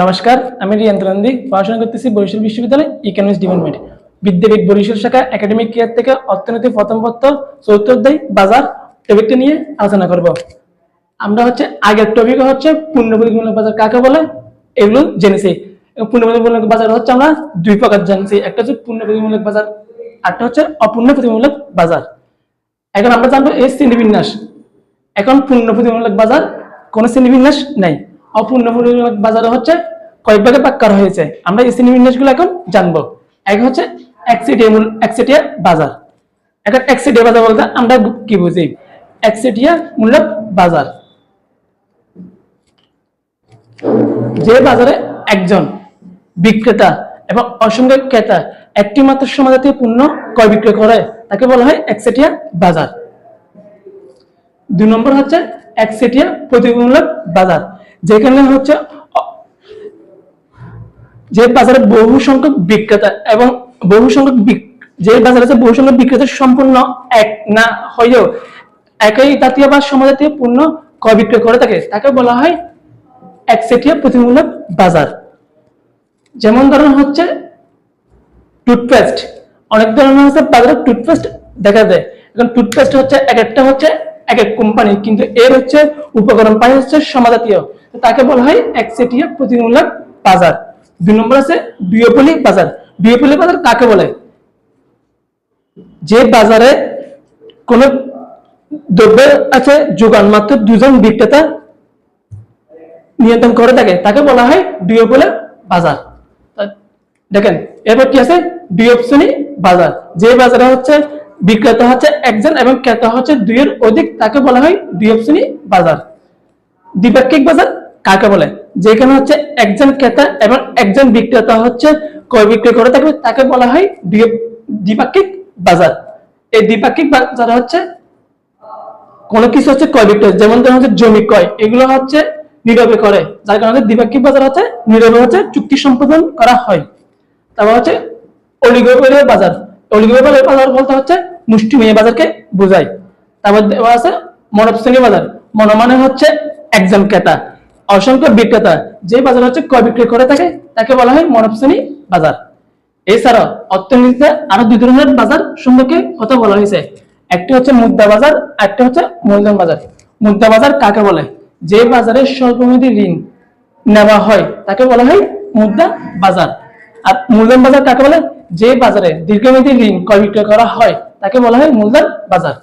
নমস্কার, আমি রিয়ান্ত পড়াশোনা করতেছি বরিশাল বিশ্ববিদ্যালয় ইকোনমিক্স ডিপার্টমেন্ট বিদ্যাপীঠ বরিশাল শাখা একাডেমিক কেয়ার থেকে অর্থনীতি প্রথম পত্র, চতুর্থ অধ্যায়, বাজার টপিকটা নিয়ে আলোচনা করব। আমরা হচ্ছে আগের টপিক হচ্ছে পূর্ণপ্রতিমূলক বাজার কাকে বলে? এগুলো জেনেছি। পূর্ণপ্রতিমূলক বাজার হচ্ছে আমরা দুই প্রকার জানছি। একটা হচ্ছে পূর্ণপ্রতিমূলক বাজার আরটা হচ্ছে অপূর্ণ প্রতিমূলক বাজার। এখন আমরা জানব এই শ্রেণীবিন্যাস। এখন পূর্ণ প্রতিমূলক বাজার কোন শ্রেণীবিন্যাস নেই। অপূর্ণ বাজার হচ্ছে কয়েক ভাগে ভাগ করা হয়েছে। আমরা এই শ্রেণীবিন্যাসগুলো এখন জানব। এক হচ্ছে একচেটিয়া মূল বাজার। এখন বাজার বলতে আমরা কি বুঝি? বাজার। যে বাজারে একজন বিক্রেতা এবং অসংখ্য ক্রেতা একটি মাত্র সমাজাতীয় পণ্য ক্রয় বিক্রয় করে, তাকে বলা হয় একচেটিয়া বাজার। দুই নম্বর হচ্ছে একচেটিয়া প্রতিমূলক বাজার। যেখানে হচ্ছে, যে বাজারে বহু সংখ্যক বিক্রেতা এবং বহু সংখ্যক যে বাজারে বহু সংখ্যক বিক্রেতা সম্পূর্ণ এক না হয়েও একই জাতীয় বা সমজাতীয় পণ্য ক্রয় বিক্রয় করে থাকে। তাকে বলা হয় একচেটিয়া প্রতিমূলক বাজার। যেমন ধরুন হচ্ছে টুথপেস্ট। অনেক ধরনের হচ্ছে বাজারে টুথপেস্ট দেখা যায়। এখন টুথপেস্ট হচ্ছে এক একটা হচ্ছে এক এক কোম্পানি কিন্তু এর হচ্ছে উপকরণ পাই হচ্ছে সমাজাতীয়। তাকে বলা হয় একচেটিয়া প্রতিমূলক বাজার। দুই নম্বর আছে বিয়োপলি বাজার। বিয়োপলি বাজার কাকে বলে? যে বাজারে কোন দ্রব্যের আছে, যোগান মাত্র দুজন বিক্রেতা নিয়ন্ত্রণ করে থাকে, তাকে বলা হয় ডিওপোলের বাজার। দেখেন, এরপর কি আছে? ডিওপশনী বাজার। যে বাজারে হচ্ছে বিক্রেতা হচ্ছে একজন এবং ক্রেতা হচ্ছে দুইয়ের অধিক, তাকে বলা হয় ডিওপশনী বাজার। দ্বিপাক্ষিক বাজার কাকে বলে? যেখানে হচ্ছে একজন ক্রেতা এবং একজন বিক্রেতা হচ্ছে ক্রয় বিক্রয় করে। থাকবে তাকে বলা হয় দ্বি- দ্বিপাক্ষিক বাজার। এই দ্বিপাক্ষিক বাজার হচ্ছে কোনো কিছু হচ্ছে ক্রয় বিক্রয়। যেমন ধরুন হচ্ছে জমি ক্রয়, এগুলো হচ্ছে নীরবে করে। যার কারণে দ্বিপাক্ষিক বাজার হচ্ছে নীরবে হচ্ছে চুক্তি সম্পাদন করা হয়। তারপর হচ্ছে অলিগোপলীয় বাজার। অলিগোপলীয় বাজার বলতে হচ্ছে মুষ্টিমেয় বাজারকে বোঝায়। তারপর দেওয়া আছে মনশ্রেণী বাজার। মন মানে হচ্ছে একজন ক্রেতা। অসংখ্য বিক্রেতা যে বাজার হচ্ছে ক্রয় বিক্রয় করে থাকে, তাকে বলা হয় মনশ্রেণী বাজার। এছাড়াও অর্থনীতিতে আরও দুই ধরনের বাজার সম্পর্কে কথা বলা হয়েছে। একটি হচ্ছে মুদ্রা বাজার একটা হচ্ছে মূলধন বাজার। মুদ্রা বাজার কাকে বলে? যে বাজারে স্বল্পমেয়াদী ঋণ নেওয়া হয়, তাকে বলা হয় মুদ্রা বাজার। আর মূলধন বাজার কাকে বলে? যে বাজারে দীর্ঘমেয়াদী ঋণ ক্রয় বিক্রয় করা হয়, তাকে বলা হয় মূলধন বাজার।